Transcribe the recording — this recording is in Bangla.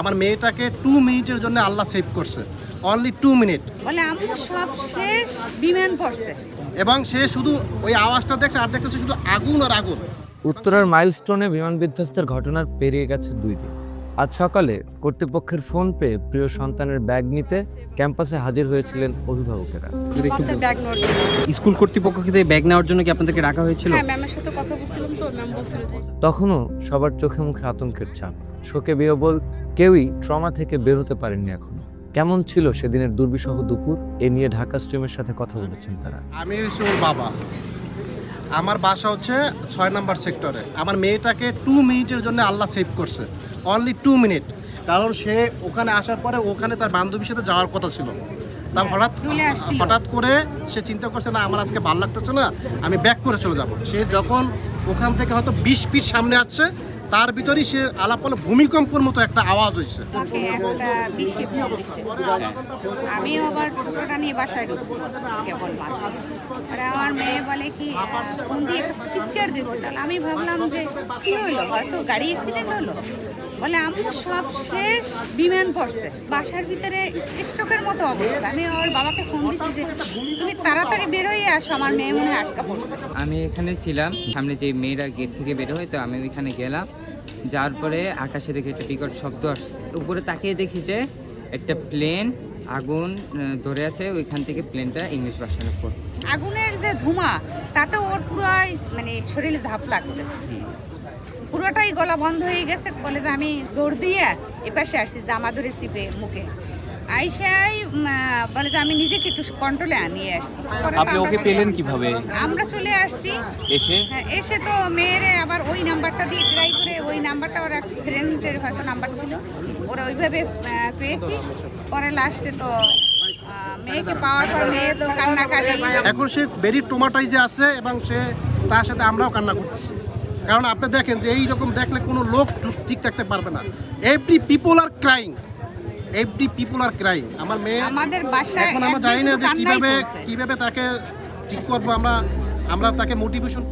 আমার মেয়েটাকে টু মিনিটের জন্য আল্লাহ সেভ করছে। অনলি টু মিনিট বলে আম্মু সব শেষ বিমান পড়ছে এবং সে শুধু ওই আওয়াজটা দেখছে আর দেখতেছে শুধু আগুন আর আগুন। উত্তরার মাইলস্টোনে বিমান বিধ্বস্তের ঘটনার পেরিয়ে গেছে দুই দিন। আজ সকালে কর্তৃপক্ষের ফোন পেয়ে প্রিয় সন্তানের ব্যাগ নিতে ক্যাম্পাসে হাজির হয়েছিলেন অভিভাবকেরা। স্কুল কর্তৃপক্ষকে ব্যাগ নেওয়ার জন্য কি আপনাদেরকে রাখা হয়েছিল? হ্যাঁ সাথে কথা বলছিলাম তো ম্যাম বলছিল তখনও সবার চোখে মুখে আতঙ্কের ছাপ। শোকে বিহবল কেউই ট্রমা থেকে বের হতে পারেননি এখনও। কেমন ছিল সেদিনের দুর্বিসহ দুপুর? এ নিয়ে ঢাকা স্ট্রিমের সাথে কথা বলেছেন তারা। আমি ওর বাবা। আমার বাসা হচ্ছে ছয় নাম্বার সেক্টরে। আমার মেয়েটাকে টু মিনিটের জন্য আল্লাহ সেভ করছে। অনলি টু মিনিট কারণ সে ওখানে আসার পরে ওখানে তার বান্ধবীর সাথে যাওয়ার কথা ছিল। তার হঠাৎ হঠাৎ করে সে চিন্তা করছে না আমার আজকে ভালো লাগতেছে না আমি ব্যাক করে চলে যাব। সে যখন ওখান থেকে হয়তো বিশ ফিট সামনে আসছে তার ভিতরেই সে আলাপলে ভূমিকম্পর মতো একটা আওয়াজ হয়েছে। আমি আবার ছোটটা নিয়ে বাসায় ঢুকছি কেবল আমার মেয়ে বলে কি ফোন দিয়ে একটা চিৎকার দিয়েছে। তাহলে আমি ভাবলাম যে কি হলো? হয়তো গাড়ি অ্যাক্সিডেন্ট হলো? বলে আম্মু সব শেষ বিমান পড়ছে বাসার ভিতরে স্টকের মতো অবস্থা। আমি ওর বাবাকে ফোন দিছি যে তুমি তাড়াতাড়ি বেরোয় আসো আমার মেয়ে মনে আটকা পড়ছে। আমি এখানে ছিলাম। সামনে যে মেয়েরা গেট থেকে বের হয় তো আমি ওইখানে গেলাম। যাওয়ার পরে আকাশে দেখে একটা বিকট শব্দ আসছে। উপরে তাকিয়ে দেখি যে একটা প্লেন আগুন ধরে আছে, ওইখান থেকে প্লেনটা ইংলিশ ভার্সনে পড়ে আগুনের যে ধোঁয়া, তাতে ওর পুরো মানে শরীরে ধাপ লাগছে। পুরোটাই গলা বন্ধ হয়ে গেছে, বলে যে আমি দৌড় দিয়ে এপাশে আসছি জামা ধরে চিপে মুখে। আইসাই বলে যে আমি নিজেকে একটু কন্ট্রোলে আনিয়ে আসছি। আপনি ওকে পেলেন কীভাবে? আমরা চলে আসছি। এসে? হ্যাঁ, এসে তো মেয়ের আবার ওই নাম্বারটা দিয়ে ট্রাই করে ওই নাম্বারটা ওরা ফ্রেন্ডের হয়তো নাম্বার ছিল। ওরা ওইভাবে পেয়েছি। পরে লাস্টে তো মেয়েকে পাওয়ার পর মেয়ে তো কান্নাকাটি এখন সে ভেরি ট্রোমাটাইজে আছে এবং সে তার সাথে আমরাও কান্না করতেছি কারণ আপনি দেখেন যে এই রকম দেখলে কোনো লোক ঠিক থাকতে পারবে না। এভরি পিপল আর ক্রাইং এভরি পিপল আর ক্রাইং আমার মেয়ে আমাদের বাসায় এখন আমরা জানি না যে কীভাবে কীভাবে তাকে ঠিক করব আমরা আমরা তাকে মোটিভেশন